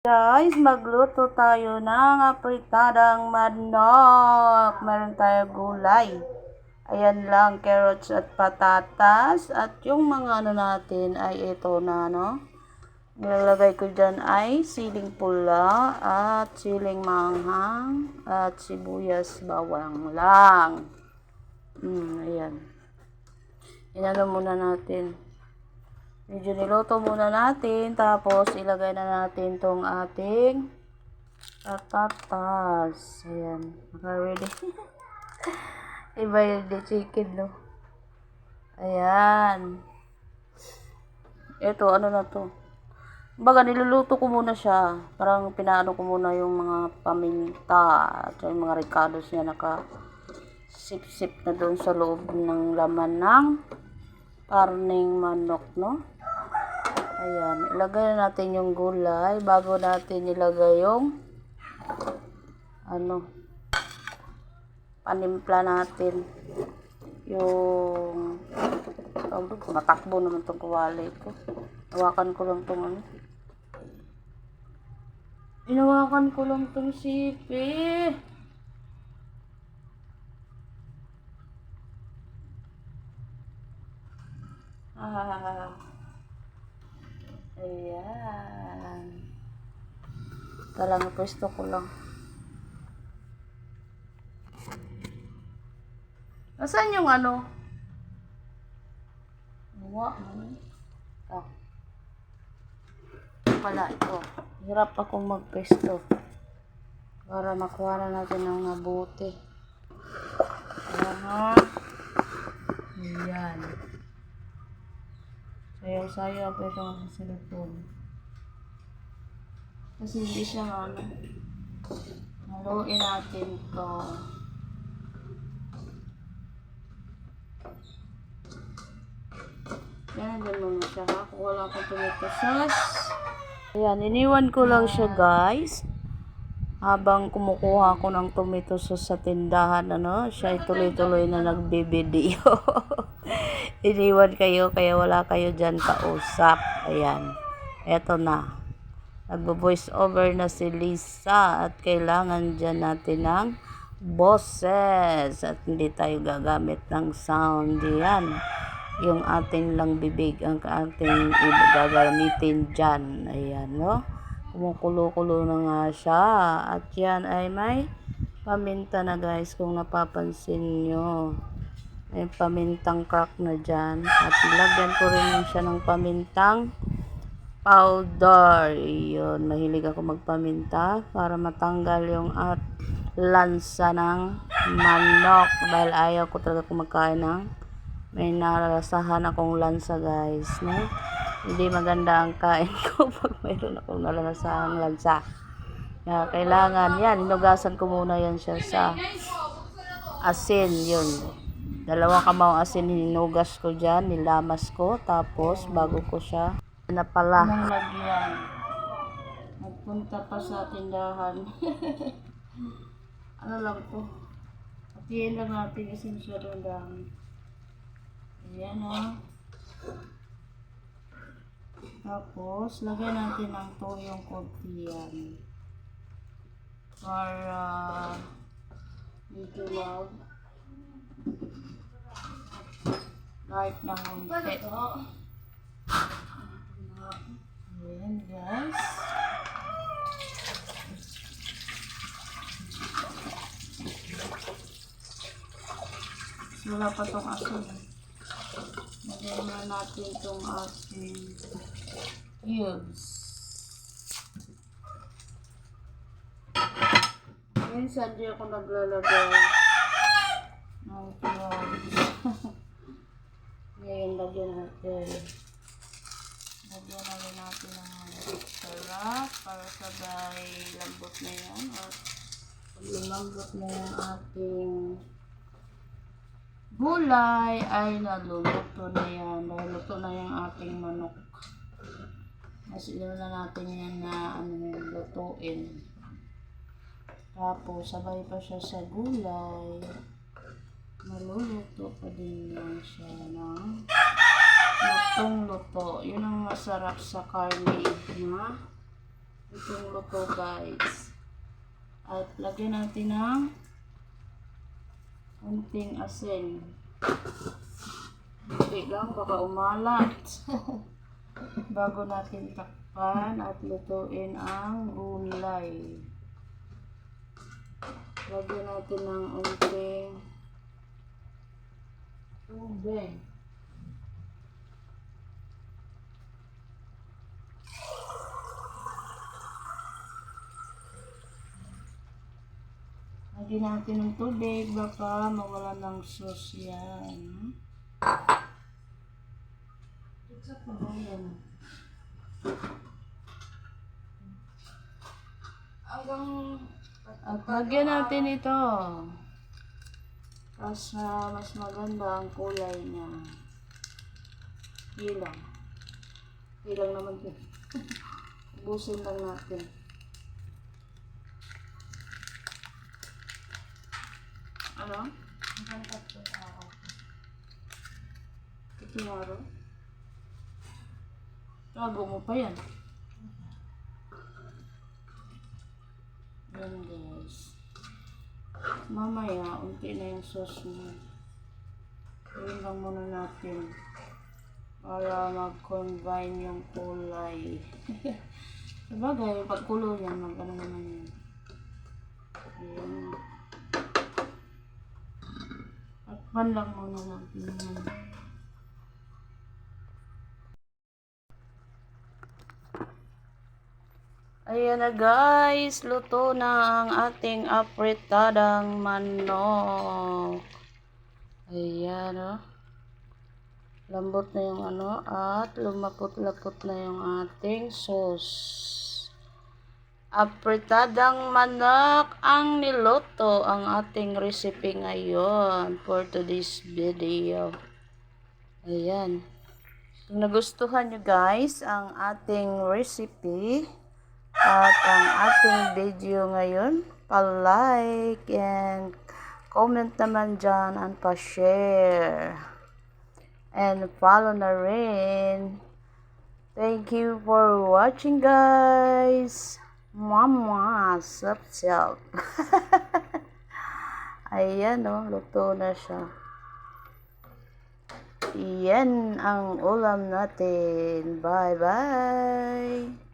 Guys, magluto tayo ng apritadang manok. Meron tayo gulay. Ayan lang, carrots at patatas. At yung mga ano natin ay ito na, no? Nilalagay ko dyan ay siling pula at siling manghang at sibuyas bawang lang. Hmm, ayan. Inano muna natin. Medyo niluto muna natin. Tapos, ilagay na natin tong ating patatas. Ayan. Naka-ready. Iba yung chicken, no? Ayan. Ito, ano na to? Baga, niluluto ko muna siya. Parang pinaano ko muna yung mga paminta at yung mga ricados niya naka sip-sip na doon sa loob ng laman ng karning manok, no? Ayan, ilagay na natin yung gulay bago natin ilagay yung ano panimpla natin. Yung oh, matakbo naman tong kuwali ko. Hawakan ko lang tong ano. Inawakan ko lang tong sipi. Ah Ayan. Talang pwesto ko lang. Nasaan yung ano? Wa, ano? Ah. Pala, ito. Hirap akong magpesto. Para makuha na natin ng mabuti. Ayan. Ayan. Sayaw-sayaw pa ito sa cellphone. Kasi hindi siya ano. Haluin natin to. Yan, dyan muna siya. Kung wala akong tomato sauce. Ayan, iniwan ko lang siya guys. Habang kumukuha ako ng tomato sauce sa tindahan, ano, siya ay tuloy-tuloy na nagbibideo. iniwan kayo kaya wala kayo dyan kausap. Ayan. Eto na. Nagbo-voice over na si Lisa at kailangan dyan natin ng boses at hindi tayo gagamit ng sound. Yan. Yung ating lang bibig ang ating gagamitin dyan. Ayan, no? Kumukulo-kulo na nga siya. At yan ay may paminta na guys kung napapansin nyo. May pamintang crack na dyan. At ilagyan ko rin siya ng pamintang powder. Yun, mahilig ako magpaminta para matanggal yung at lansa ng manok. Dahil ayaw ko talaga kumakain ng may narasahan akong lansa guys. No? Hindi maganda ang kain ko pag mayroon akong narasahan lansa. Kaya kailangan yan, inugasan ko muna yan siya sa asin yun dalawang kamaw asin hinugas ko dyan, nilamas ko, tapos bago ko siya napala. Nang lagyan. Nagpunta pa sa tindahan. ano lang to? Patihin lang natin essential yung dami. Ayan o. Tapos, lagyan natin ng toyong konti yan. Para medyo mag light ng konti. Ayan guys. Wala pa tong asin. Lagyan na natin tong ating cubes. Minsan di ako naglalagay ng cubes. Lagyan natin. Lagyan na rin natin ng sarap para sabay lambot na yan. At pag lumambot na yung ating gulay ay naluluto na yan. Dahil luto na yung ating manok. Mas ilo na natin yan na ano lutuin. Tapos sabay pa siya sa gulay. Maluluto pa din yan siya ng lutong luto. Yun ang masarap sa karne na Itong luto guys. At lagyan natin ng unting asin. Hindi lang, baka umalat. Bago natin takpan at lutuin ang gulay. Lagyan natin ng unting tubig. Lagyan natin ng tubig, baka mawala ng sauce yan. Ito ba yan? Hanggang At lagyan natin ito. Para mas maganda ang kulay niya. Ilang. Ilang naman din. Ubusin lang natin. Ano? hanggang tatlong araw. Ito yaro. Tago mo pa yan. Yan guys. Mamaya, unti na yung sauce mo. Gawin lang muna natin. Para mag-combine yung kulay. Sabagay, pag kulo yan, mag-ano naman yun. Ayan. Takpan lang muna yan. Ayan na guys, luto na ang ating apretadang manok. Ayan o. Lambot na yung ano at lumapot-lapot na yung ating sauce. Apretadang manok ang niluto ang ating recipe ngayon for today's video. Ayan. Kung nagustuhan nyo guys ang ating recipe, at ang ating video ngayon, pa-like and comment naman dyan and pa-share. And follow na rin. Thank you for watching guys. Mama, sup sup. Ayan o, luto na siya. Yan ang ulam natin. Bye-bye.